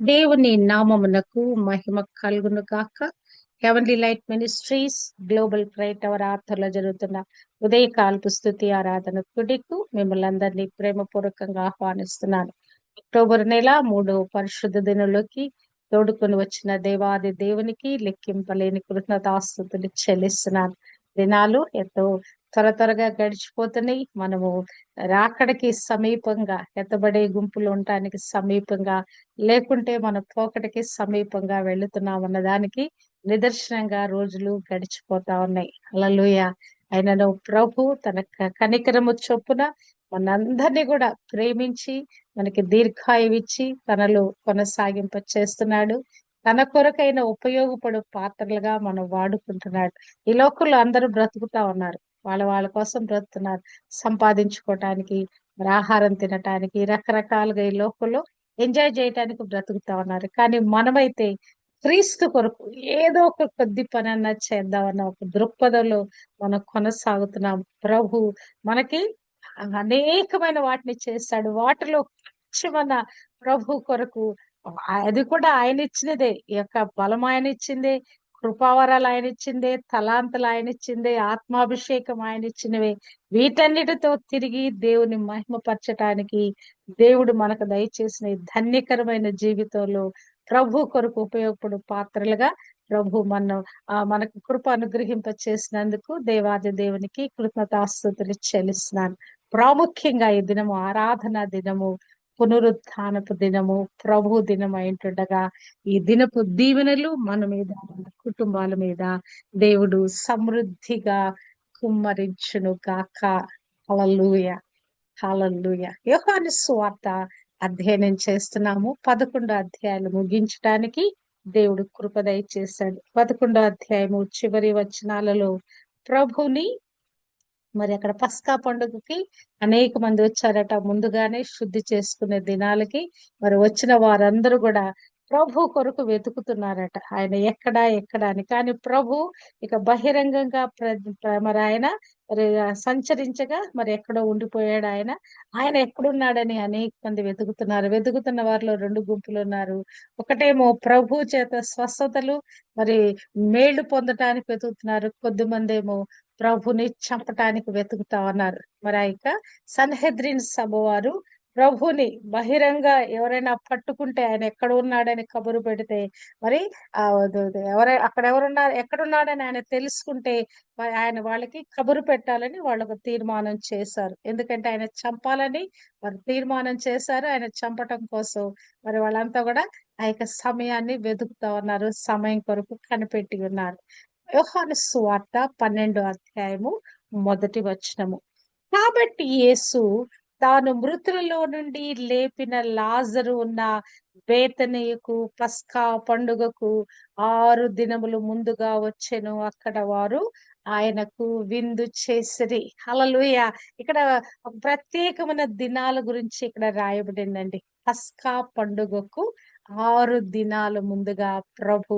దేవుని నామమునకు మహిమ కలుగును గాక. Heavenly light ministries global prayer hour ఆర్థర్లో జరుగుతున్న ఉదయకాలపు స్థుతి ఆరాధన కుడికు మిమ్మల్ని అందరినీ ప్రేమపూర్వకంగా ఆహ్వానిస్తున్నాను. అక్టోబర్ నెల మూడు పరిశుద్ధ దినంలోకి తోడుకొని వచ్చిన దేవాది దేవునికి లెక్కింపలేని కృతజ్ఞతాస్తుతులు చెల్లిస్తున్నాను. దినాలు ఎంతో త్వర త్వరగా గడిచిపోతున్నాయి. మనము రాకడికి సమీపంగా ఎత్తబడే గుంపులు ఉండటానికి సమీపంగా లేకుంటే మన పోకటికి సమీపంగా వెళుతున్నాం అన్న దానికి నిదర్శనంగా రోజులు గడిచిపోతా ఉన్నాయి. అలలుయ ఆయనను ప్రభు తన కనికరము చొప్పున మనందరినీ కూడా ప్రేమించి మనకి దీర్ఘాయువిచ్చి తనలో కొనసాగింప చేస్తున్నాడు. తన కొరకైన ఉపయోగపడు పాత్రలుగా మనం వాడుకుంటున్నాడు. ఈ లోకంలో అందరూ బ్రతుకుతా ఉన్నారు. వాళ్ళ వాళ్ళ కోసం బ్రతుకుతున్నారు. సంపాదించుకోవటానికి మరి ఆహారం తినటానికి రకరకాలుగా ఈ లోకంలో ఎంజాయ్ చేయటానికి బ్రతుకుతా ఉన్నారు. కానీ మనమైతే క్రీస్తు కొరకు ఏదో ఒక కొద్ది పని అన్నా చేద్దామన్న ఒక దృక్పథంలో మనం కొనసాగుతున్నాం. ప్రభు మనకి అనేకమైన వాటిని చేస్తాడు. వాటిలో మన ప్రభు కొరకు అది కూడా ఆయన ఇచ్చినదే. ఈ యొక్క బలం ఆయన ఇచ్చిందే. కృపావరాలు ఆయన ఇచ్చిందే తలాంతలు ఆయన ఇచ్చిందే ఆత్మాభిషేకం ఆయన ఇచ్చినవే. వీటన్నిటితో తిరిగి దేవుని మహిమపరచటానికి దేవుడు మనకు దయచేసిన ధన్యకరమైన జీవితంలో ప్రభు కొరకు ఉపయోగపడు పాత్రలుగా ప్రభు మన మనకు కృప అనుగ్రహింప చేసినందుకు దేవాది దేవునికి కృతజ్ఞతాస్తుతులు చెల్లిస్తున్నాను. ప్రాముఖ్యంగా ఈ దినము ఆరాధన దినము పునరుత్నపు దినము ప్రభు దినం అయింటుండగా ఈ దినపు దీవెనలు మన మీద మన కుటుంబాల మీద దేవుడు సమృద్ధిగా కుమ్మరించును గాక. హలలుయ హలలుయ యోహాను స్వార్త అధ్యయనం చేస్తున్నాము. పదకొండో అధ్యాయాలు ముగించడానికి దేవుడు కృపదయ చేశాడు పదకొండో అధ్యాయము చివరి వచనాలలో ప్రభుని మరి అక్కడ పస్కా పండుగకి అనేక మంది వచ్చారట. ముందుగానే శుద్ధి చేసుకునే దినాలకి మరి వచ్చిన వారందరూ కూడా ప్రభు కొరకు వెతుకుతున్నారట. ఆయన ఎక్కడా ఎక్కడా అని. కానీ ప్రభు ఇక బహిరంగంగా మరి ఆయన సంచరించగా మరి ఎక్కడో ఉండిపోయాడు ఆయన. ఆయన ఎక్కడున్నాడని అనేక మంది వెతుకుతున్నారు. వెతుకుతున్న వారిలో రెండు గుంపులు ఉన్నారు. ఒకటేమో ప్రభు చేత స్వస్థతలు మరి మేళ్ళు పొందటానికి వెతుకుతున్నారు. కొద్దిమంది ఏమో ప్రభుని చంపటానికి వెతుకుతా ఉన్నారు. మరి ఇక సన్హెద్రిన్ సభ వారు ప్రభుని బహిరంగ ఎవరైనా పట్టుకుంటే ఆయన ఎక్కడ ఉన్నాడని కబురు పెడితే మరి ఆ ఎవరై అక్కడ ఎవరున్నారు ఎక్కడున్నాడని ఆయన తెలుసుకుంటే ఆయన వాళ్ళకి కబురు పెట్టాలని వాళ్ళకు తీర్మానం చేశారు. ఎందుకంటే ఆయన చంపాలని వారు తీర్మానం చేశారు. ఆయన చంపటం కోసం మరి వాళ్ళంతా కూడా ఆ యొక్క సమయాన్ని వెతుకుతా ఉన్నారు. సమయం కొరకు కనిపెట్టి ఉన్నారు. యోహాను సువార్త పన్నెండు అధ్యాయము మొదటి వచనము. కాబట్టి యేసు తాను మృతులలో నుండి లేపిన లాజరు ఉన్న వేతనీయకు పస్కా పండుగకు ఆరు దినములు ముందుగా వచ్చెను. అక్కడ వారు ఆయనకు విందు చేసిరి. హలలుయ ఇక్కడ ప్రత్యేకమైన దినాల గురించి ఇక్కడ రాయబడిందండి. పస్కా పండుగకు ఆరు దినాలు ముందుగా ప్రభు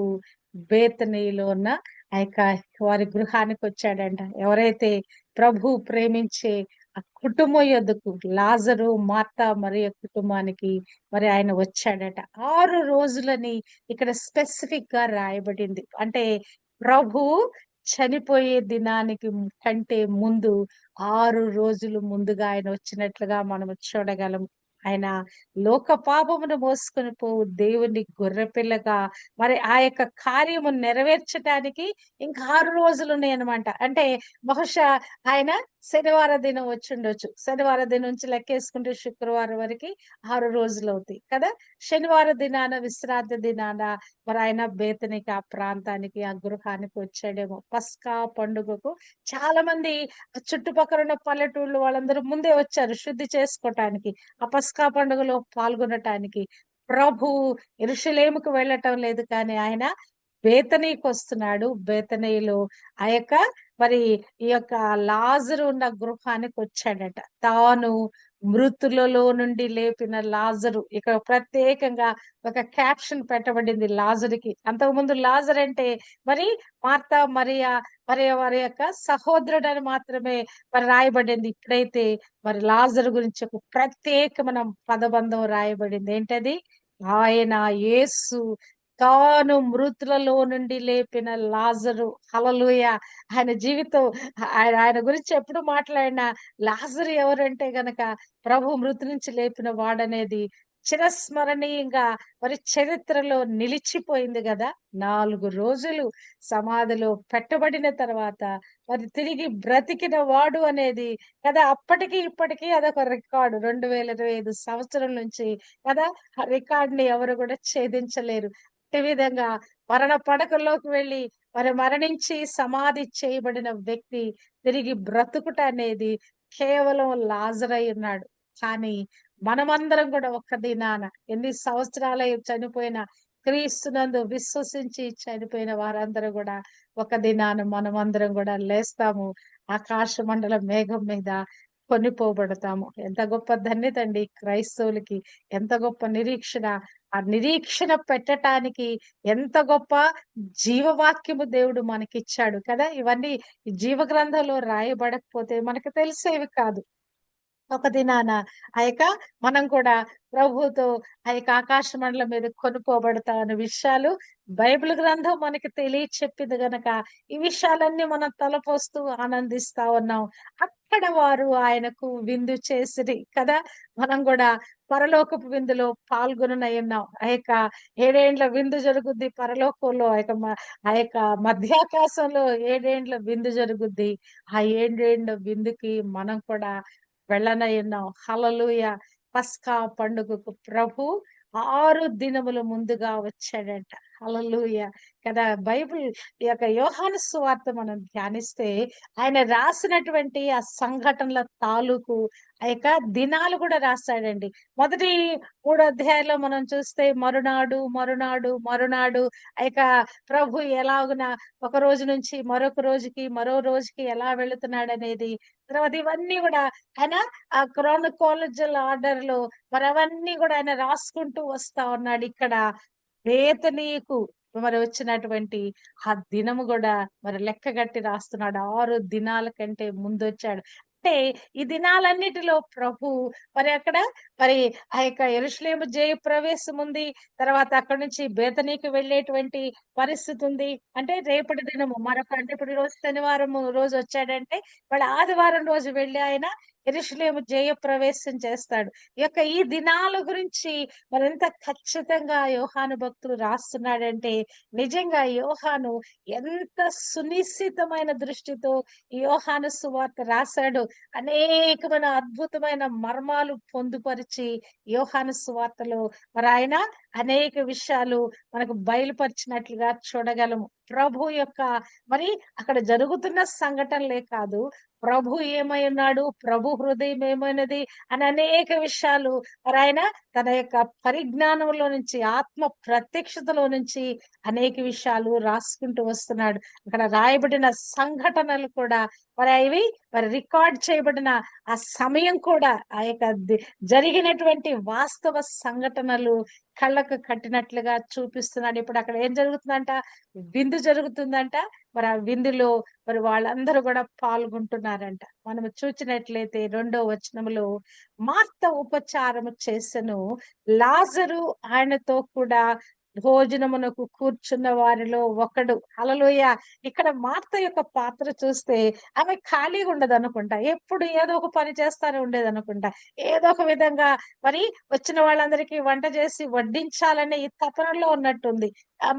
బేతనీలో ఉన్న ఆ యొక్క వారి గృహానికి వచ్చాడంట. ఎవరైతే ప్రభు ప్రేమించే ఆ కుటుంబం యొద్దకు లాజరు మార్త మరి కుటుంబానికి మరి ఆయన వచ్చాడట. ఆరు రోజులని ఇక్కడ స్పెసిఫిక్గా రాయబడింది. అంటే ప్రభు చనిపోయే దినానికి కంటే ముందు ఆరు రోజులు ముందుగా ఆయన వచ్చినట్లుగా మనం చూడగలం ఆయన లోక పాపమును మోసుకొని పోవు దేవుని గొర్రెపిల్లగా. మరి ఆ యొక్క కార్యము నెరవేర్చడానికి ఇంకా ఆరు రోజులు ఉన్నాయన్నమాట. అంటే బహుశా ఆయన శనివార దినం వచ్చి ఉండొచ్చు. శనివార దినం నుంచి లెక్కేసుకుంటే శుక్రవారం వరకు ఆరు రోజులు అవుతాయి కదా. శనివార దినాన విశ్రాంతి దినాన మరి ఆయన బేతనికి ఆ ప్రాంతానికి ఆ గృహానికి వచ్చాడేమో. పస్కా పండుగకు చాలా మంది చుట్టుపక్కల ఉన్న పల్లెటూళ్ళు వాళ్ళందరూ ముందే వచ్చారు శుద్ధి చేసుకోవటానికి ఆ పస్కా పండుగలో పాల్గొనటానికి ప్రభు ఇరుషులేముకు వెళ్ళటం లేదు కానీ ఆయన బేతనీకి వస్తున్నాడు. బేతనీలో ఆ యొక్క మరి ఈ యొక్క లాజరు ఉన్న గృహానికి వచ్చాడట. తాను మృతులలో నుండి లేపిన లాజరు. ఇక్కడ ప్రత్యేకంగా ఒక క్యాప్షన్ పెట్టబడింది లాజరుకి. అంతకుముందు లాజర్ అంటే మరి మార్త మరియా మరి వారి యొక్క సహోదరుడు అని మాత్రమే మరి రాయబడింది. ఇప్పుడైతే మరి లాజర్ గురించి ఒక ప్రత్యేకమైన పదబంధం రాయబడింది. ఏంటది? ఆయన యేసు తాను మృతులలో నుండి లేపిన లాజరు. హలలుయ ఆయన జీవితం ఆయన ఆయన గురించి ఎప్పుడు మాట్లాడిన లాజరు ఎవరంటే గనక ప్రభు మృతి నుంచి లేపిన వాడనేది చిరస్మరణీయంగా మరి చరిత్రలో నిలిచిపోయింది కదా. నాలుగు రోజులు సమాధిలో పెట్టబడిన తర్వాత మరి తిరిగి బ్రతికిన వాడు అనేది కదా. అప్పటికి ఇప్పటికీ అదొక రికార్డు. రెండు వేల ఇరవై ఐదు సంవత్సరం నుంచి కదా. ఆ రికార్డ్ని ఎవరు కూడా ఛేదించలేరు. అట్టి విధంగా మరణ పడకల్లోకి వెళ్ళి మరి మరణించి సమాధి చేయబడిన వ్యక్తి తిరిగి బ్రతుకుట అనేది కేవలం లాజరై ఉన్నాడు. కానీ మనమందరం కూడా ఒక్క దినాన ఎన్ని సంవత్సరాల చనిపోయిన క్రీస్తునందు విశ్వసించి చనిపోయిన వారందరూ కూడా ఒక దినాన మనమందరం కూడా లేస్తాము. ఆకాశ మండల మేఘం మీద కొనిపోబడతాము. ఎంత గొప్ప ధన్యత అండి క్రైస్తవులకి. ఎంత గొప్ప నిరీక్షణ. ఆ నిరీక్షణ పెట్టటానికి ఎంత గొప్ప జీవవాక్యము దేవుడు మనకిచ్చాడు కదా. ఇవన్నీ జీవ గ్రంథంలో రాయబడకపోతే మనకు తెలిసేవి కాదు. ఒక దినాన. ఆ యొక్క మనం కూడా ప్రభుతో ఆ యొక్క ఆకాశ మండలం మీద కొనుక్కోబడతా అనే విషయాలు బైబిల్ గ్రంథం మనకి తెలియ చెప్పింది గనక ఈ విషయాలన్నీ మనం తలపోస్తూ ఆనందిస్తా ఉన్నాం. అక్కడ వారు ఆయనకు విందు చేసిరి కదా. మనం కూడా పరలోకపు విందులో పాల్గొననై ఉన్నాం. ఆ యొక్క ఏడేండ్ల విందు జరుగుద్ది పరలోకంలో. ఆ యొక్క ఆ యొక్క మధ్యాకాశంలో ఏడేండ్ల విందు జరుగుద్ది. ఆ ఏడేండ్ల విందుకి మనం కూడా వెళ్ళనై హలలుయ పస్కా పండుగకు ప్రభు ఆరు దినములు ముందుగా వచ్చాడంట. హలలుయ కదా బైబిల్ ఈ యొక్క యోహాను సువార్త మనం ధ్యానిస్తే ఆయన రాసినటువంటి ఆ సంఘటనల తాలూకు ఆ యొక్క దినాలు కూడా రాశాడండి మొదటి మూడు అధ్యాయంలో మనం చూస్తే మరునాడు మరునాడు మరునాడు ఆ యొక్క ప్రభు ఎలాగున ఒక రోజు నుంచి మరొక రోజుకి మరో రోజుకి ఎలా వెళుతున్నాడు అనేది తర్వాత ఇవన్నీ కూడా ఆయన ఆ క్రానకాలజల్ ఆర్డర్లో మరి అవన్నీ కూడా ఆయన రాసుకుంటూ వస్తా ఉన్నాడు ఇక్కడ. బేతనీకు మరి వచ్చినటువంటి ఆ దినము కూడా మరి లెక్కగట్టి రాస్తున్నాడు. ఆరు దినాల కంటే ముందు వచ్చాడు. అంటే ఈ దినాలన్నిటిలో ప్రభు మరి అక్కడ మరి ఆ యొక్క ఎరుషులేము జయ ప్రవేశం ఉంది. తర్వాత అక్కడ నుంచి బేతనీకి వెళ్ళేటువంటి పరిస్థితి ఉంది. అంటే రేపటి దినము మరొక అంటే ఇప్పుడు ఈ రోజు శనివారం రోజు వచ్చాడంటే వాళ్ళ ఆదివారం రోజు వెళ్ళి ఆయన ఎరుషులేము జయ ప్రవేశం చేస్తాడు. ఈ యొక్క ఈ దినాల గురించి మరింత ఖచ్చితంగా యోహాను భక్తులు రాస్తున్నాడంటే నిజంగా యోహాను ఎంత సునిశ్చితమైన దృష్టితో యోహాను సువార్త రాశాడు. అనేకమైన అద్భుతమైన మర్మాలు పొందుపరిచి యోహాను సువార్తలో. మరి ఆయన అనేక విషయాలు మనకు బయలుపరిచినట్లుగా చూడగలము. ప్రభు యొక్క మరి అక్కడ జరుగుతున్న సంఘటనలే కాదు. ప్రభు ఏమై ఉన్నాడు? ప్రభు హృదయం ఏమైనది? అని అనేక విషయాలు. మరి ఆయన తన యొక్క పరిజ్ఞానంలో నుంచి ఆత్మ ప్రత్యక్షతలో నుంచి అనేక విషయాలు రాసుకుంటూ వస్తున్నాడు. అక్కడ రాయబడిన సంఘటనలు కూడా మరి అవి మరి రికార్డ్ చేయబడిన ఆ సమయం కూడా ఆ యొక్క జరిగినటువంటి వాస్తవ సంఘటనలు కళ్ళకు కట్టినట్లుగా చూపిస్తున్నాడు. ఇప్పుడు అక్కడ ఏం జరుగుతుందంట? విందు జరుగుతుందంట. మరి ఆ విందులో మరి వాళ్ళందరూ కూడా పాల్గొంటున్నారంట. మనం చూసినట్లయితే రెండో వచనములో మార్త ఉపచారము చేసను లాజరు ఆయనతో కూడా భోజనమునకు కూర్చున్న వారిలో ఒకడు. అలలోయ ఇక్కడ మార్త యొక్క పాత్ర చూస్తే ఆమె ఖాళీగా ఉండదు అనుకుంటా ఎప్పుడు ఏదో ఒక పని చేస్తానే ఉండేది అనుకుంటా ఏదో ఒక విధంగా మరి వచ్చిన వాళ్ళందరికీ వంట చేసి వడ్డించాలనే ఈ తపనలో ఉన్నట్టుంది.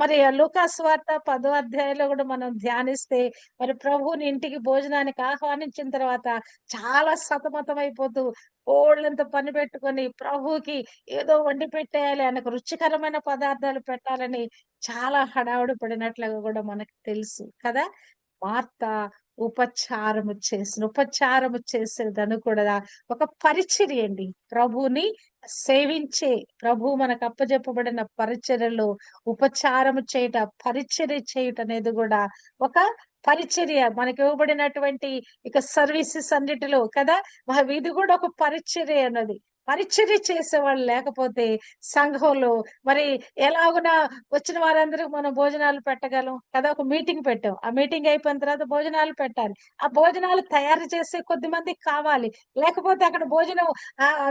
మరి లూకాస్ వార్త పదో అధ్యాయంలో కూడా మనం ధ్యానిస్తే మరి ప్రభువుని ఇంటికి భోజనానికి ఆహ్వానించిన తర్వాత చాలా సతమతం అయిపోతూ కోళ్ళంత పని పెట్టుకొని ప్రభుకి ఏదో వండి పెట్టేయాలి ఆయనకు రుచికరమైన పదార్థాలు పెట్టాలని చాలా హడావుడి పడినట్లుగా కూడా మనకు తెలుసు కదా? వార్త ఉపచారము చేసిన ఉపచారము చేసేదని కూడా ఒక పరిచర్యండి ప్రభుని సేవించే ప్రభు మనకు అప్పజెప్పబడిన పరిచర్యలు ఉపచారము చేయట పరిచర్య చేయట అనేది కూడా ఒక పరిచర్య. మనకి ఇవ్వబడినటువంటి ఇక సర్వీసెస్ అన్నిటిలో కదా ఇది కూడా ఒక పరిచర్య అన్నది. పరిచర్య చేసేవాళ్ళు లేకపోతే సంఘంలో మరి ఎలాగునా వచ్చిన వారందరికి మనం భోజనాలు పెట్టగలం? కదా ఒక మీటింగ్ పెట్టాం. ఆ మీటింగ్ అయిపోయిన తర్వాత భోజనాలు పెట్టాలి. ఆ భోజనాలు తయారు చేసే కొద్ది మందికి కావాలి. లేకపోతే అక్కడ భోజనం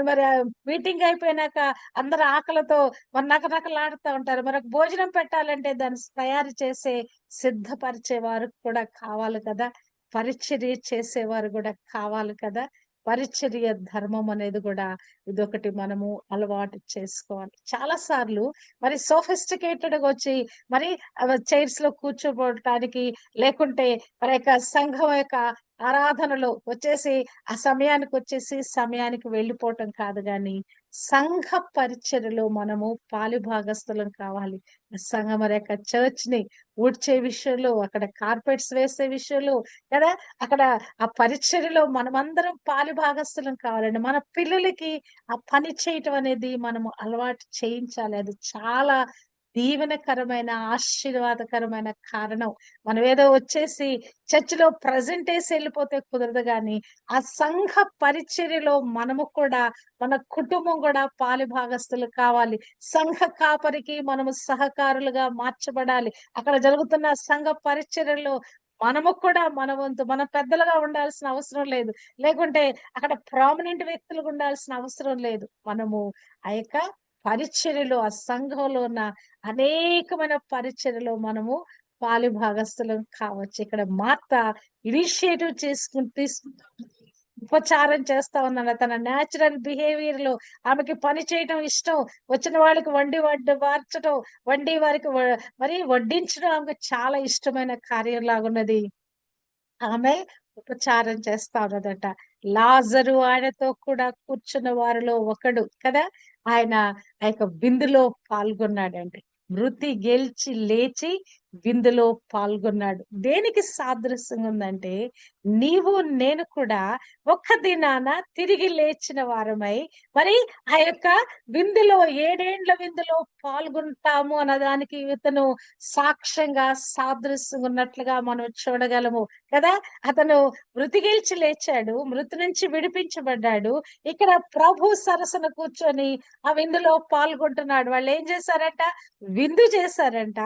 మరి మీటింగ్ అయిపోయినాక అందరు ఆకలితో మరి నకనకలాడుతూ ఉంటారు. మరి భోజనం పెట్టాలంటే దాన్ని తయారు చేసే సిద్ధపరిచే వారు కూడా కావాలి కదా? పరిచర్య చేసేవారు కూడా కావాలి కదా? పరిచర్య ధర్మం అనేది కూడా ఇదొకటి మనము అలవాటు చేసుకోవాలి. చాలా సార్లు మరి సోఫిస్టికేటెడ్గా వచ్చి మరి చైర్స్లో కూర్చోబోటానికి లేకుంటే మరి యొక్క సంఘం యొక్క ఆరాధనలో వచ్చేసి ఆ సమయానికి వచ్చేసి సమయానికి వెళ్ళిపోవటం కాదు కానీ సంఘ పరిచర్లో మనము పాలిభాగస్థులం కావాలి. సంఘం మరి యొక్క చర్చ్ని ఊడ్చే విషయంలో అక్కడ కార్పెట్స్ వేసే విషయంలో కదా? అక్కడ ఆ పరిచర్లో మనమందరం పాలిభాగస్థులం కావాలండి. మన పిల్లలకి ఆ పని చేయటం అనేది మనము అలవాటు చేయించాలి. అది చాలా దీవెనకరమైన ఆశీర్వాదకరమైన కారణం. మనం ఏదో వచ్చేసి చర్చిలో ప్రజెంట్ వేసి వెళ్ళిపోతే కుదరదు కానీ ఆ సంఘ పరిచర్యలో మనము కూడా మన కుటుంబం కూడా పాలిభాగస్తులు కావాలి. సంఘ కాపరికి మనము సహకారులుగా మార్చబడాలి. అక్కడ జరుగుతున్న సంఘ పరిచర్యలో మనము కూడా మన వంతు మన పెద్దలుగా ఉండాల్సిన అవసరం లేదు. లేకుంటే అక్కడ ప్రామినెంట్ వ్యక్తులుగా ఉండాల్సిన అవసరం లేదు. మనము ఆ యొక్క పరిచర్యలో ఆ సంఘంలో ఉన్న అనేకమైన పరిచర్యలో మనము పాలిభాగస్థులం కావచ్చు. ఇక్కడ మార్త ఇనిషియేటివ్ చేసుకుని తీసుకు ఉపచారం చేస్తా ఉన్నాడు. తన న్యాచురల్ బిహేవియర్లో ఆమెకి పని చేయటం ఇష్టం. వచ్చిన వాళ్ళకి వండి వడ్డు వార్చడం వండి వారికి మరి వడ్డించడం ఆమెకు చాలా ఇష్టమైన కార్యం లాగున్నది. ఆమె ఉపచారం చేస్తా ఉన్నదట. లాజరు ఆయనతో కూడా కూర్చున్న వారిలో ఒకడు కదా? ఆయన ఆ యొక్క విందులో పాల్గొన్నాడండి. మృతి గెలిచి లేచి విందులో పాల్గొన్నాడు. దేనికి సాదృశ్యంగా ఉందంటే నీవు నేను కూడా ఒక్క దినాన తిరిగి లేచిన వారమై మరి ఆ యొక్క విందులో ఏడేండ్ల విందులో పాల్గొంటాము అన్నదానికి ఇతను సాక్ష్యంగా సాదృశ్యంగా ఉన్నట్లుగా మనం చూడగలము కదా? అతను మృతిగిల్చి లేచాడు మృతి నుంచి విడిపించబడ్డాడు. ఇక్కడ ప్రభు సరసన కూర్చొని ఆ విందులో పాల్గొంటున్నాడు. వాళ్ళు ఏం చేశారంట? విందు చేశారంట.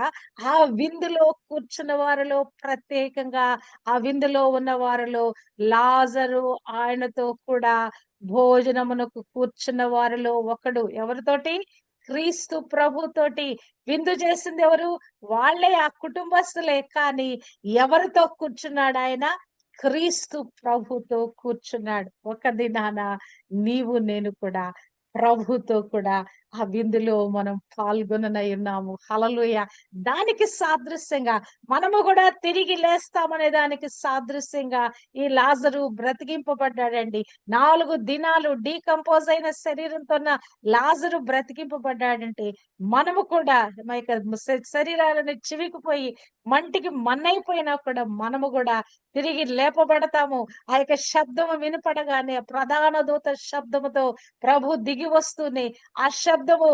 ఆ విందు విందులో కూర్చున్న వారిలో ప్రత్యేకంగా ఆ విందులో ఉన్న వారిలో లాజరు ఆయనతో కూడా భోజనమునకు కూర్చున్న వారిలో ఒకడు ఎవరితోటి? క్రీస్తు ప్రభుతోటి. విందు చేసింది ఎవరు? వాళ్ళే ఆ కుటుంబస్తులే. కానీ ఎవరితో కూర్చున్నాడు ఆయన? క్రీస్తు ప్రభుతో కూర్చున్నాడు. ఒక దినాన నీవు నేను కూడా ప్రభుతో కూడా ఆ విందులో మనం పాల్గొననై ఉన్నాము హలలుయ దానికి సాదృశ్యంగా మనము కూడా తిరిగి లేస్తామనే దానికి సాదృశ్యంగా ఈ లాజరు బ్రతికింపబడ్డాడండి. నాలుగు దినాలు డీకంపోజ్ అయిన శరీరంతో ఉన్న లాజరు బ్రతికింపబడ్డాడంటే మనము కూడా మా యొక్క శరీరాలను చివికిపోయి మంటికి మన్నైపోయినా కూడా మనము కూడా తిరిగి లేపబడతాము. ఆ యొక్క శబ్దము వినపడగానే ప్రధాన దూత శబ్దముతో ప్రభు దిగి వస్తూనే ఆ శబ్దము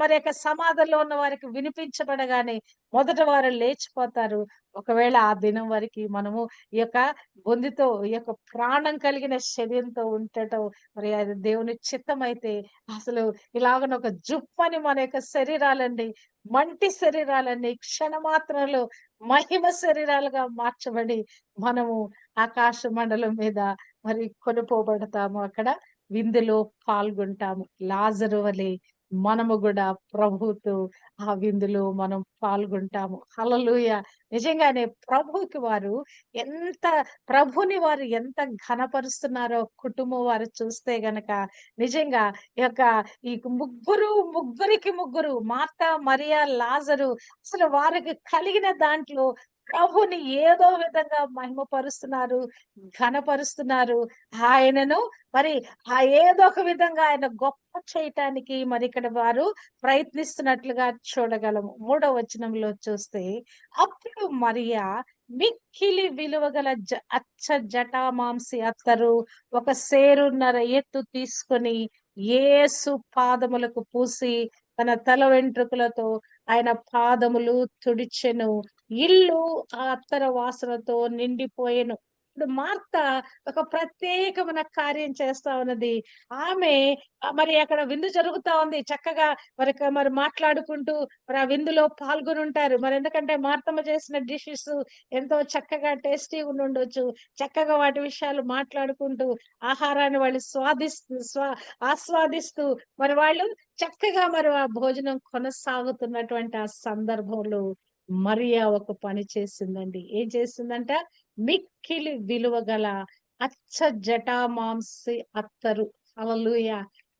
మరి యొక్క సమాధిలో ఉన్న వారికి వినిపించబడగానే మొదట వారు లేచిపోతారు. ఒకవేళ ఆ దినం వరకు మనము ఈ యొక్క బొందితో ఈ యొక్క ప్రాణం కలిగిన శరీరంతో ఉండటం మరి అది దేవుని చిత్తం అయితే అసలు ఇలాగన ఒక జుప్పని మన యొక్క శరీరాలన్నీ మంటి శరీరాలన్నీ క్షణమాత్రంలో మహిమ శరీరాలుగా మార్చబడి మనము ఆకాశ మండలం మీద మరి కొనుపోబడతాము అక్కడ విందులో పాల్గొంటాము. లాజరు వలె మనము కూడా ప్రభుతో ఆ విందులో మనం పాల్గొంటాము. హలలుయ నిజంగానే ప్రభుకి వారు ఎంత ప్రభుని వారు ఎంత ఘనపరుస్తున్నారో కుటుంబం వారు చూస్తే గనక నిజంగా ఈ యొక్క ఈ ముగ్గురు ముగ్గురికి ముగ్గురు మార్త మరియా లాజరు అసలు వారికి కలిగిన దాంట్లో ప్రభుని ఏదో విధంగా మహిమపరుస్తున్నారు ఘనపరుస్తున్నారు. ఆయనను మరి ఆ ఏదో ఒక విధంగా ఆయన గొప్ప చేయటానికి మరి ఇక్కడ వారు ప్రయత్నిస్తున్నట్లుగా చూడగలము. మూడవ వచనంలో చూస్తే అప్పుడు మరియా మిక్కిలి విలువ గల జ అచ్చ జటామాంసి అత్తరు ఒక సేరున్నర ఎత్తు తీసుకొని ఏసు పాదములకు పూసి తన తల వెంట్రుకలతో ఆయన పాదములు తుడిచెను. ఇల్లు ఆ అత్తర వాసనతో నిండిపోయెను. ఇప్పుడు మార్త ఒక ప్రత్యేకమైన కార్యం చేస్తా ఉన్నది. ఆమె మరి అక్కడ విందు జరుగుతా ఉంది. చక్కగా మరి మరి మాట్లాడుకుంటూ మరి ఆ విందులో పాల్గొని ఉంటారు మరి ఎందుకంటే మార్తమ్మ చేసిన డిషెస్ ఎంతో చక్కగా టేస్టీ ఉండొచ్చు. చక్కగా వాటి విషయాలు మాట్లాడుకుంటూ ఆహారాన్ని వాళ్ళు స్వాదిస్తూ స్వా ఆస్వాదిస్తూ మరి వాళ్ళు చక్కగా మరి ఆ భోజనం కొనసాగుతున్నటువంటి ఆ సందర్భంలో మరియా ఒక పని చేసిందండి. ఏం చేసిందంట? మిక్కిలి విలువ గల అచ్చ జటామాంసి అత్తరు. అలలుయ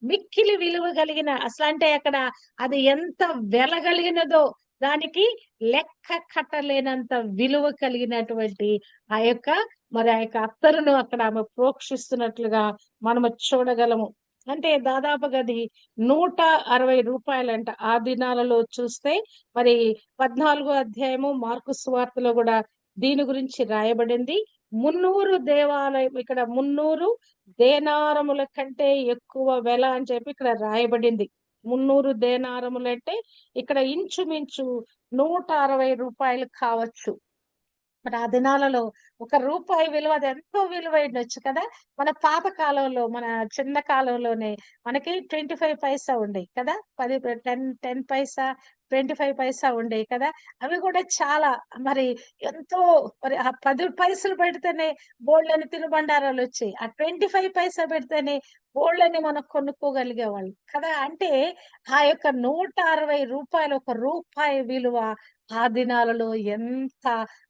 మిక్కిలి విలువ కలిగిన అసలు అంటే అక్కడ అది ఎంత వెలగలిగినదో దానికి లెక్క కట్టలేనంత విలువ కలిగినటువంటి ఆ యొక్క మరి ఆ యొక్క అత్తరును అక్కడ ఆమె ప్రోక్షిస్తున్నట్లుగా మనము చూడగలము. అంటే దాదాపుగా అది నూట అరవై రూపాయలంట ఆ దినాలలో చూస్తే మరి పద్నాలుగో అధ్యాయము మార్కు సువార్తలో కూడా దీని గురించి రాయబడింది. మున్నూరు దేవాలయం ఇక్కడ మున్నూరు దేనారముల కంటే ఎక్కువ వెల అని చెప్పి ఇక్కడ రాయబడింది. మున్నూరు దేనారములు అంటే ఇక్కడ ఇంచుమించు నూట అరవై రూపాయలు కావచ్చు. మన ఆ దినాలలో ఒక రూపాయి విలువ అది ఎంతో విలువైనొచ్చు కదా? మన పాత కాలంలో మన చిన్న కాలంలోనే మనకి ట్వంటీ ఫైవ్ పైసా ఉండేవి కదా? పది టెన్ టెన్ పైసా ట్వంటీ ఫైవ్ పైసా ఉండేవి కదా? అవి కూడా చాలా మరి ఎంతో మరి ఆ పది పైసలు పెడితేనే బోళ్ళని తినుబండారాలు వచ్చాయి ఆ ట్వంటీ ఫైవ్ పైసా పెడితేనే గోళ్ళని మనం కొనుక్కోగలిగేవాళ్ళు కదా. అంటే ఆ యొక్క నూట అరవై రూపాయలు ఒక రూపాయి విలువ ఆ దినాలలో ఎంత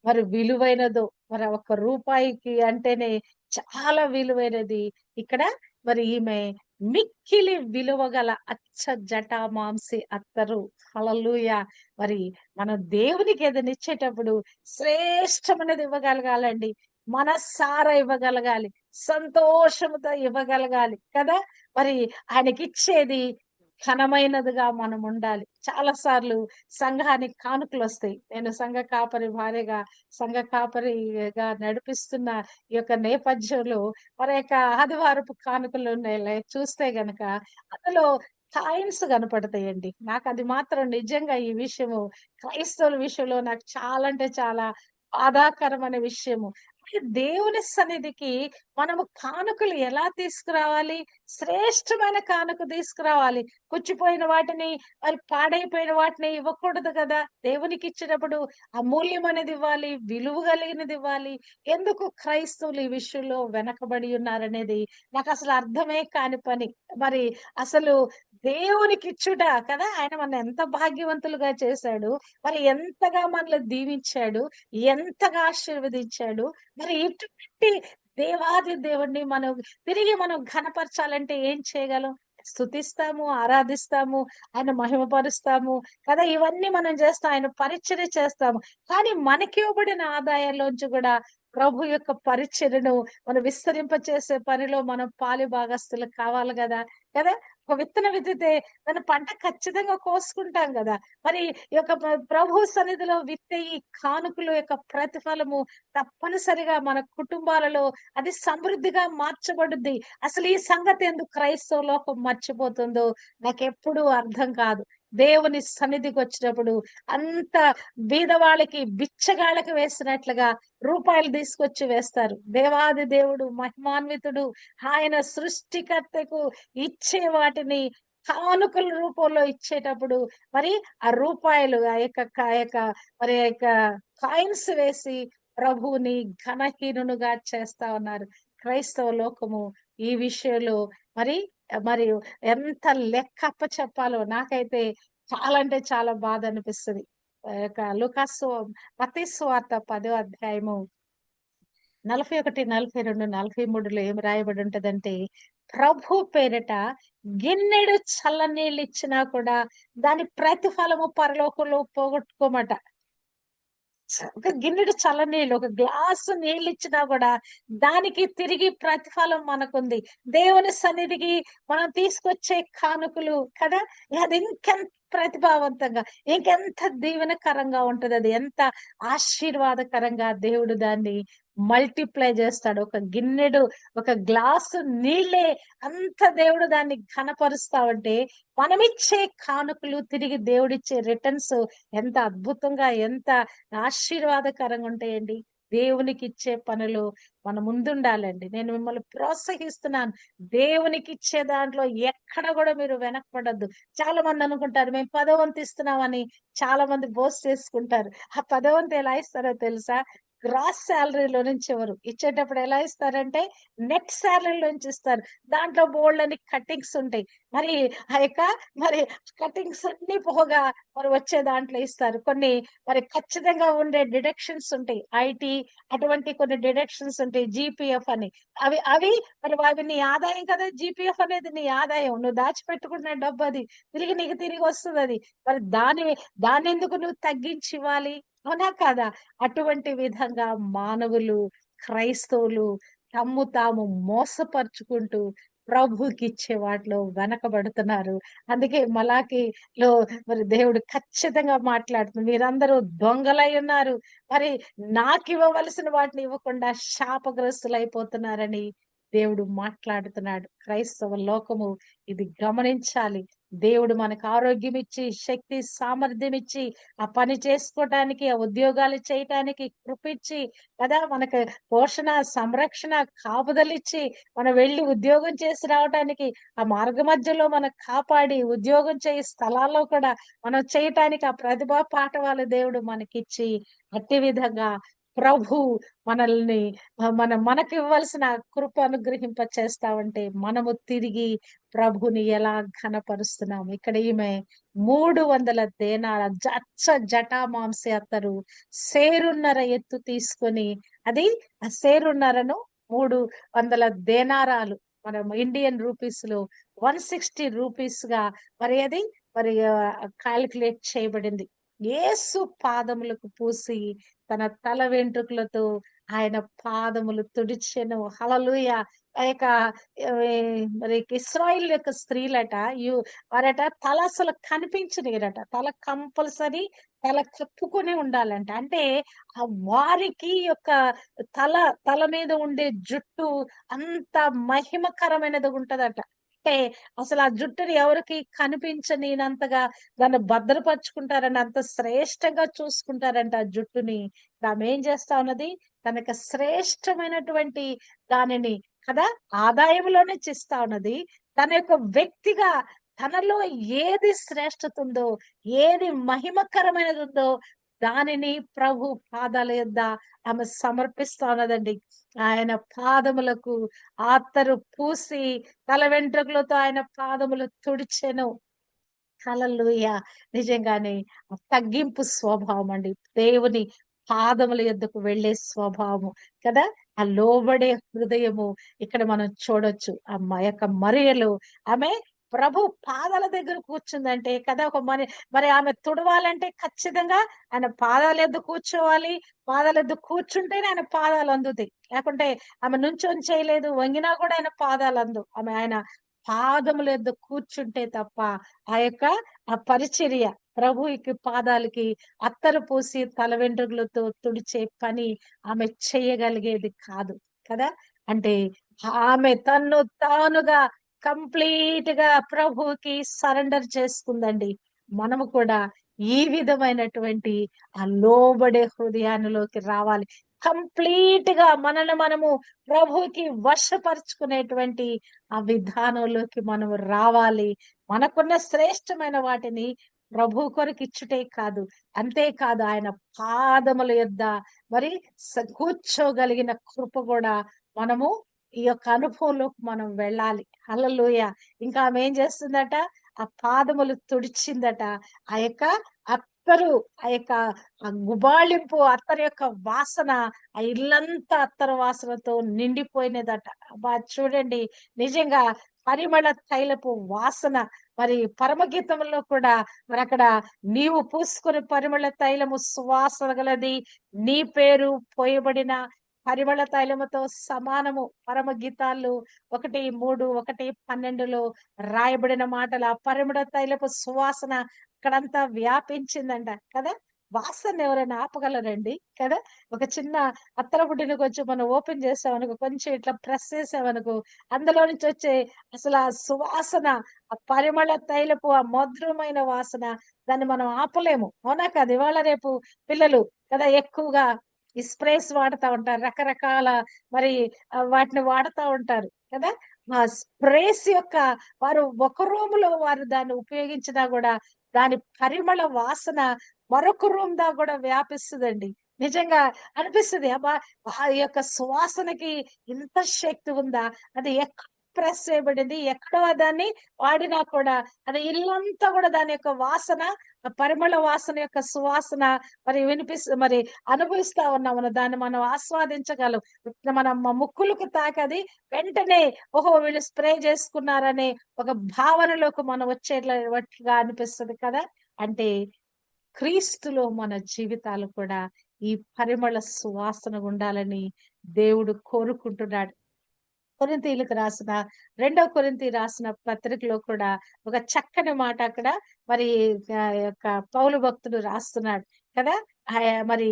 మరి విలువైనదో. మరి ఒక రూపాయికి అంటేనే చాలా విలువైనది. ఇక్కడ మరి ఈమె మిక్కిలి విలువ గల అచ్చ జటా మాంసి అత్తరు. హల్లెలూయా! మరి మనం దేవునికి ఏదైనా ఇచ్చేటప్పుడు శ్రేష్టమైనది ఇవ్వగలగాలండి. మనసారా ఇవ్వగలగాలి. సంతోషముతో ఇవ్వగలగాలి కదా? మరి ఆయనకి ఇచ్చేది ఘనమైనదిగా మనం ఉండాలి. చాలా సార్లు సంఘానికి కానుకలు వస్తాయి నేను సంఘ కాపరి భార్యగా సంఘ కాపరిగా నడిపిస్తున్న ఈ యొక్క నేపథ్యంలో మరి యొక్క ఆదివారపు కానుకలు ఉన్నాయి చూస్తే గనక అందులో కాయిన్స్ కనపడతాయండి. నాకు అది మాత్రం నిజంగా ఈ విషయము క్రైస్తవుల విషయంలో నాకు చాలా అంటే చాలా బాధాకరమైన విషయము. మరి దేవుని సన్నిధికి మనము కానుకలు ఎలా తీసుకురావాలి? శ్రేష్టమైన కానుక తీసుకురావాలి. కుచ్చిపోయిన వాటిని మరి పాడైపోయిన వాటిని ఇవ్వకూడదు కదా? దేవునికి ఇచ్చినప్పుడు అమూల్యమైనది ఇవ్వాలి విలువ కలిగినది ఇవ్వాలి. ఎందుకు క్రైస్తవులు ఈ విషయంలో వెనకబడి ఉన్నారనేది నాకు అసలు అర్థమే కాని పని. మరి అసలు దేవునికి ఇచ్చుట కదా! ఆయన మన ఎంత భాగ్యవంతులుగా చేశాడు. మరి ఎంతగా మనల్ని దీవించాడు. ఎంతగా ఆశీర్వదించాడు. మరి ఇటువంటి దేవాది దేవుణ్ణి మనం తిరిగి మనం ఘనపరచాలంటే ఏం చేయగలం? స్థుతిస్తాము ఆరాధిస్తాము ఆయన మహిమపరుస్తాము కదా! ఇవన్నీ మనం చేస్తాం ఆయన పరిచర్య చేస్తాము. కానీ మనకి ఇవ్వబడిన ఆదాయంలోంచి కూడా ప్రభు యొక్క పరిచర్ను మనం విస్తరింప చేసే పనిలో మనం పాలి భాగస్తులు కావాలి కదా! కదా! ఒక విత్తనం విత్తితే మన పంట ఖచ్చితంగా కోసుకుంటాం కదా. మరి ఈ యొక్క ప్రభు సన్నిధిలో విత్తే ఈ కానుకల యొక్క ప్రతిఫలము తప్పనిసరిగా మన కుటుంబాలలో అది సమృద్ధిగా మార్చబడుద్ది. అసలు ఈ సంగతి ఎందుకు క్రైస్తవ లోకం మర్చిపోతుందో నాకు ఎప్పుడూ అర్థం కాదు. దేవుని సన్నిధికి వచ్చినప్పుడు అంత బీదవాళ్ళకి బిచ్చగాళ్ళకి వేసినట్లుగా రూపాయలు తీసుకొచ్చి వేస్తారు. దేవాది దేవుడు మహిమాన్వితుడు ఆయన సృష్టికర్తకు ఇచ్చే వాటిని కానుకల రూపంలో ఇచ్చేటప్పుడు మరి ఆ రూపాయలు ఆ యొక్క ఆ యొక్క మరి ఆ యొక్క కాయిన్స్ వేసి ప్రభువుని ఘనహీనునుగా చేస్తా ఉన్నారు. క్రైస్తవ లోకము ఈ విషయంలో మరి మరి ఎంత లెక్కప్ప చెప్పాలో నాకైతే చాలా అంటే చాలా బాధ అనిపిస్తుంది యొక్క లుకాసు మతీ పదో అధ్యాయము నలభై ఒకటి నలభై రెండు నలభై మూడులో ఏం రాయబడి ఉంటదంటే ప్రభు పేరిట గిన్నెడు చల్లనీళ్ళు ఇచ్చినా కూడా దాని ప్రతిఫలము పరలోకంలో పోగొట్టుకోమట. ఒక గిన్నెడు చల్ల నీళ్ళు ఒక గ్లాసు నీళ్ళు ఇచ్చినా కూడా దానికి తిరిగి ప్రతిఫలం మనకుంది. దేవుని సన్నిధికి మనం తీసుకొచ్చే కానుకలు కదా? అది ఇంకెంత ప్రతిభావంతంగా. ఇంకెంత దీవెనకరంగా ఉంటది అది? ఎంత ఆశీర్వాదకరంగా దేవుడు దాన్ని మల్టిప్లై చేస్తాడు. ఒక గిన్నెడు ఒక గ్లాసు నీళ్ళే అంత దేవుడు దాన్ని ఘనపరుస్తావంటే మనమిచ్చే కానుకలు తిరిగి దేవుడిచ్చే రిటర్న్స్ ఎంత అద్భుతంగా ఎంత ఆశీర్వాదకరంగా ఉంటాయండి. దేవునికి ఇచ్చే పనులు మన ముందుండాలండి. నేను మిమ్మల్ని ప్రోత్సహిస్తున్నాను. దేవునికి ఇచ్చే దాంట్లో ఎక్కడ కూడా మీరు వెనకపడద్దు చాలా మంది అనుకుంటారు మేము పదవంతి ఇస్తున్నామని చాలా మంది బోస్ చేసుకుంటారు. ఆ పదవంతి ఎలా ఇస్తారో తెలుసా? గ్రాస్ శాలరీలో నుంచి ఎవరు ఇచ్చేటప్పుడు ఎలా ఇస్తారంటే నెట్ శాలరీలో నుంచి ఇస్తారు. దాంట్లో బోల్డ్ అని కట్టింగ్స్ ఉంటాయి. మరి ఆ యొక్క మరి కటింగ్స్ అన్ని పోగా మరి వచ్చే దాంట్లో ఇస్తారు. కొన్ని మరి ఖచ్చితంగా ఉండే డిడక్షన్స్ ఉంటాయి. ఐటీ అటువంటి కొన్ని డిడక్షన్స్ ఉంటాయి. జీపీఎఫ్ అని. అవి అవి మరి అవి నీ ఆదాయం కదా. జీపీఎఫ్ అనేది నీ ఆదాయం. నువ్వు దాచిపెట్టుకున్న డబ్బు అది. తిరిగి నీకు తిరిగి వస్తుంది అది. మరి దాని దాని ఎందుకు నువ్వు తగ్గించి ఇవ్వాలి? అవునా కాదా? అటువంటి విధంగా మానవులు క్రైస్తవులు తమ్ము తాము మోసపరుచుకుంటూ ప్రభుకి ఇచ్చే వాటిలో వెనకబడుతున్నారు. అందుకే మలాకిలో మరి దేవుడు ఖచ్చితంగా మాట్లాడుతుంది మీరందరూ దొంగలై ఉన్నారు. మరి నాకు ఇవ్వవలసిన వాటిని ఇవ్వకుండా శాపగ్రస్తులైపోతున్నారని దేవుడు మాట్లాడుతున్నాడు. క్రైస్తవ లోకము ఇది గమనించాలి. దేవుడు మనకు ఆరోగ్యం ఇచ్చి శక్తి సామర్థ్యం ఇచ్చి ఆ పని చేసుకోవటానికి ఆ ఉద్యోగాలు చేయటానికి కృపిచ్చి కదా మనకు పోషణ సంరక్షణ కాపుదలిచ్చి మనం వెళ్ళి ఉద్యోగం చేసి రావటానికి ఆ మార్గ మధ్యలో మనకు కాపాడి ఉద్యోగం చేయి స్థలాల్లో కూడా మనం చేయటానికి ఆ ప్రతిభా పాఠవాలు దేవుడు మనకిచ్చి అట్టి విధంగా ప్రభు మనల్ని మన మనకు ఇవ్వాల్సిన కృప అనుగ్రహింప చేస్తామంటే మనము తిరిగి ప్రభుని ఎలా ఘనపరుస్తున్నాము ఇక్కడ ఈమె మూడు వందల దేనాల జచ్చ జటా మాంసే అత్తరు సేరున్నర ఎత్తు తీసుకొని అది ఆ సేరున్నరను మూడు వందల దేనారాలు మనం ఇండియన్ రూపీస్లో వన్ సిక్స్టీ రూపీస్గా మరి అది మరి కాలిక్యులేట్ చేయబడింది. ఏసు పాదములకు పూసి తన తల వెంట్రుకలతో ఆయన పాదములు తుడిచెను. హలలుయ ఆ యొక్క మరి ఇస్రాయిల్ యొక్క స్త్రీలట యు వారట తల అసలు కనిపించనిరట తల కంపల్సరీ తల కప్పుకొని ఉండాలంట. అంటే ఆ వారికి యొక్క తల తల మీద ఉండే జుట్టు అంత మహిమకరమైనది ఉంటదట అంటే అసలు ఆ జుట్టుని ఎవరికి కనిపించనినంతగా దాన్ని భద్రపరుచుకుంటారని అంత శ్రేష్టంగా చూసుకుంటారంట ఆ జుట్టుని. ఆమె ఏం చేస్తా ఉన్నది తనకు శ్రేష్టమైనటువంటి దానిని కదా ఆదాయంలోనే చేస్తా ఉన్నది తన యొక్క వ్యక్తిగా తనలో ఏది శ్రేష్టత ఉందో ఏది మహిమకరమైనది ఉందో దానిని ప్రభు పాదాల యొద్ద ఆమె సమర్పిస్తా ఉన్నదండి ఆయన పాదములకు ఆత్తరు పూసి తల వెంట్రుకలతో ఆయన పాదములు తుడిచెను. కలలుయ నిజంగానే తగ్గింపు స్వభావం అండి. దేవుని పాదముల యొద్దకు వెళ్ళే స్వభావము కదా? ఆ లోబడే హృదయము ఇక్కడ మనం చూడొచ్చు. ఆ యొక్క మరియలు. ఆమె ప్రభు పాదాల దగ్గర కూర్చుందంటే కదా ఒక మరి మరి ఆమె తుడవాలంటే ఖచ్చితంగా ఆయన పాదాల ఎద్దు కూర్చోవాలి. పాదాల ఎద్దు కూర్చుంటేనే ఆయన పాదాలు అందుతాయి. లేకుంటే ఆమె నుంచొని చేయలేదు వంగినా కూడా ఆయన పాదాలు అందు ఆమె ఆయన పాదముల ఎద్దు కూర్చుంటే తప్ప ఆ యొక్క ఆ పరిచర్య ప్రభుకి పాదాలకి అత్తరు పూసి తల వెంట్రుకలతో తుడిచే పని ఆమె చేయగలిగేది కాదు కదా. అంటే ఆమె తన్ను తానుగా కంప్లీట్గా ప్రభువుకి సరెండర్ చేసుకుందండి. మనము కూడా ఈ విధమైనటువంటి ఆ లోబడే హృదయానిలోకి రావాలి. కంప్లీట్గా మనల్ని మనము ప్రభుకి వశపరుచుకునేటువంటి ఆ విధానంలోకి మనము రావాలి. మనకున్న శ్రేష్టమైన వాటిని ప్రభు కొరకు ఇచ్చుటే కాదు. అంతేకాదు ఆయన పాదముల యొద్ద మరి కూర్చోగలిగిన కృప కూడా మనము ఈ యొక్క అనుభవంలోకి మనం వెళ్ళాలి. అల్లలోయ ఇంకా ఆమె ఏం చేస్తుందట? ఆ పాదములు తుడిచిందట. ఆ యొక్క అత్తరు ఆ యొక్క గుబాళింపు అత్తరు యొక్క వాసన ఆ ఇల్లంతా అత్తరు వాసనతో నిండిపోయినదట. బా చూడండి నిజంగా పరిమళ తైలపు వాసన. మరి పరమగీతంలో కూడా మరి అక్కడ నీవు పూసుకుని పరిమళ తైలము సువాసన గలది. నీ పేరు పోయబడిన పరిమళ తైలముతో సమానము పరమ గీతాలు ఒకటి మూడు ఒకటి పన్నెండులో రాయబడిన మాటలు. ఆ పరిమళ తైలపు సువాసన అక్కడంతా వ్యాపించిందంట కదా. వాసన ఎవరైనా ఆపగలరండి కదా? ఒక చిన్న అత్తరబుడ్డిని కొంచెం మనం ఓపెన్ చేసామనుకో కొంచెం ఇట్లా ప్రెస్ చేసామనుకో అందులో నుంచి వచ్చే అసలు ఆ సువాసన ఆ పరిమళ తైలపు ఆ మధురమైన వాసన దాన్ని మనం ఆపలేము. అవునా కదా? ఇవాళ రేపు పిల్లలు కదా ఎక్కువగా స్ప్రేస్ వాడుతూ ఉంటారు. రకరకాల మరి వాటిని వాడుతూ ఉంటారు కదా. ఆ స్ప్రేస్ యొక్క వారు ఒక రూమ్లో వారు దాన్ని ఉపయోగించినా కూడా దాని పరిమళ వాసన మరొక రూమ్ దా కూడా వ్యాపిస్తుందండి. నిజంగా అనిపిస్తుంది. అబ్బా ఆ యొక్క సువాసనకి ఇంత శక్తి ఉందా? అది ఎక్కడ ప్రెస్ చేయబడింది. ఎక్కడో దాన్ని వాడినా కూడా అది ఇల్లంతా కూడా దాని యొక్క వాసన పరిమళ వాసన యొక్క సువాసన మరి వినిపిస్తు మరి అనుభవిస్తా ఉన్నాం మనం. దాన్ని మనం ఆస్వాదించగలం. మన ముక్కులకు తాకది వెంటనే ఓహో వీళ్ళు స్ప్రే చేసుకున్నారనే ఒక భావనలోకి మనం వచ్చేట్లుగా అనిపిస్తుంది కదా. అంటే క్రీస్తులో మన జీవితాలు కూడా ఈ పరిమళ సువాసన ఉండాలని దేవుడు కోరుకుంటున్నాడు. కొరింతీలకు రాసిన రెండో కొరింతి రాసిన పత్రికలో కూడా ఒక చక్కని మాట అక్కడ మరి యొక్క పౌలు భక్తుడు రాస్తున్నాడు కదా. మరి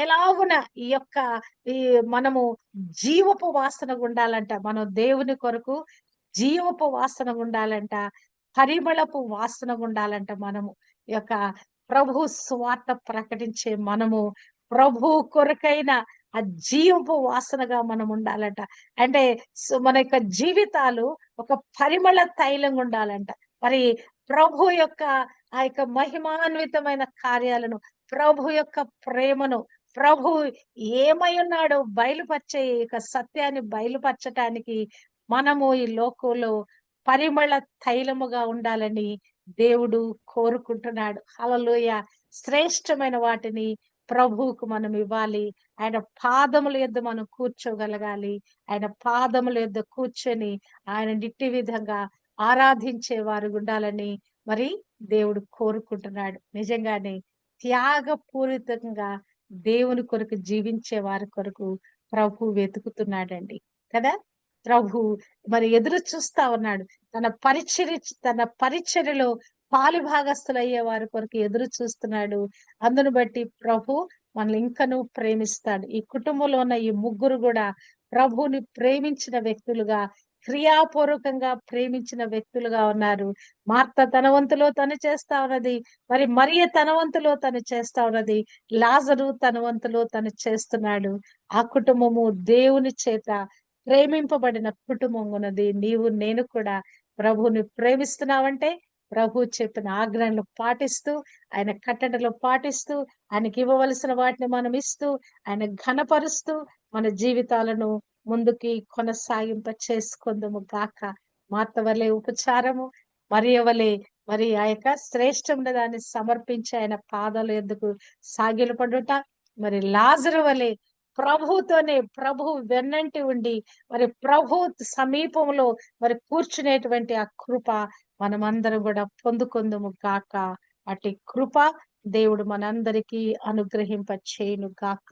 ఎలాగున ఈ యొక్క ఈ మనము జీవపు వాసన ఉండాలంట మనం దేవుని కొరకు జీవపు వాసన ఉండాలంట పరిమళపు వాసన ఉండాలంట మనము. ఈ యొక్క ప్రభు స్వార్థ ప్రకటించే మనము ప్రభు కొరకైన ఆ జీవపు వాసనగా మనం ఉండాలంట. అంటే మన యొక్క జీవితాలు ఒక పరిమళ తైలంగా ఉండాలంట. మరి ప్రభు యొక్క ఆ యొక్క మహిమాన్వితమైన కార్యాలను ప్రభు యొక్క ప్రేమను ప్రభు ఏమై ఉన్నాడో బయలుపరిచే యొక్క సత్యాన్ని బయలుపరచటానికి మనము ఈ లోకంలో పరిమళ తైలముగా ఉండాలని దేవుడు కోరుకుంటున్నాడు. అలలోయ శ్రేష్టమైన వాటిని ప్రభువుకు మనం ఇవ్వాలి. ఆయన పాదముల యొద్ద మనం కూర్చోగలగాలి. ఆయన పాదముల యొద్ద కూర్చొని ఆయన నిట్టి విధంగా ఆరాధించే వారు ఉండాలని మరి దేవుడు కోరుకుంటున్నాడు. నిజంగానే త్యాగపూరితంగా దేవుని కొరకు జీవించే వారి కొరకు ప్రభు వెతుకుతున్నాడండి. కదా? ప్రభు మరి ఎదురు చూస్తా ఉన్నాడు. తన పరిచర్య తన పరిచర్యలో పాలుభాగస్తులు అయ్యే వారి కొరకు ఎదురు చూస్తున్నాడు. అందును బట్టి ప్రభు మనల్ని ఇంకను ప్రేమిస్తాడు. ఈ కుటుంబంలో ఉన్న ఈ ముగ్గురు కూడా ప్రభుని ప్రేమించిన వ్యక్తులుగా క్రియాపూర్వకంగా ప్రేమించిన వ్యక్తులుగా ఉన్నారు. మార్త తనవంతులో తను చేస్తా ఉన్నది మరి మరియ తనవంతులో తను చేస్తా ఉన్నది. లాజరు తనవంతులో తను చేస్తున్నాడు. ఆ కుటుంబము దేవుని చేత ప్రేమింపబడిన కుటుంబం ఉన్నది. నీవు నేను కూడా ప్రభుని ప్రేమిస్తున్నావంటే ప్రభు చెప్పిన ఆజ్ఞలను పాటిస్తూ ఆయన కట్టడలు పాటిస్తూ ఆయనకి ఇవ్వవలసిన వాటిని మనం ఇస్తూ ఆయన ఘనపరుస్తూ మన జీవితాలను ముందుకి కొనసాగింప చేసుకుందుము గాక. మార్త వలె ఉపచారము మరి వలె మరి ఆ యొక్క శ్రేష్టమైన దాన్ని సమర్పించి ఆయన పాదాల ఎందుకు సాగిలపడుట మరి లాజరు వలె ప్రభుతోనే ప్రభు వెన్నంటి ఉండి మరి ప్రభు సమీపంలో మరి కూర్చునేటువంటి ఆ కృప మనమందరం కూడా పొందుకుందుము గాక. అటు కృప దేవుడు మనందరికీ అనుగ్రహింప చేయును గాక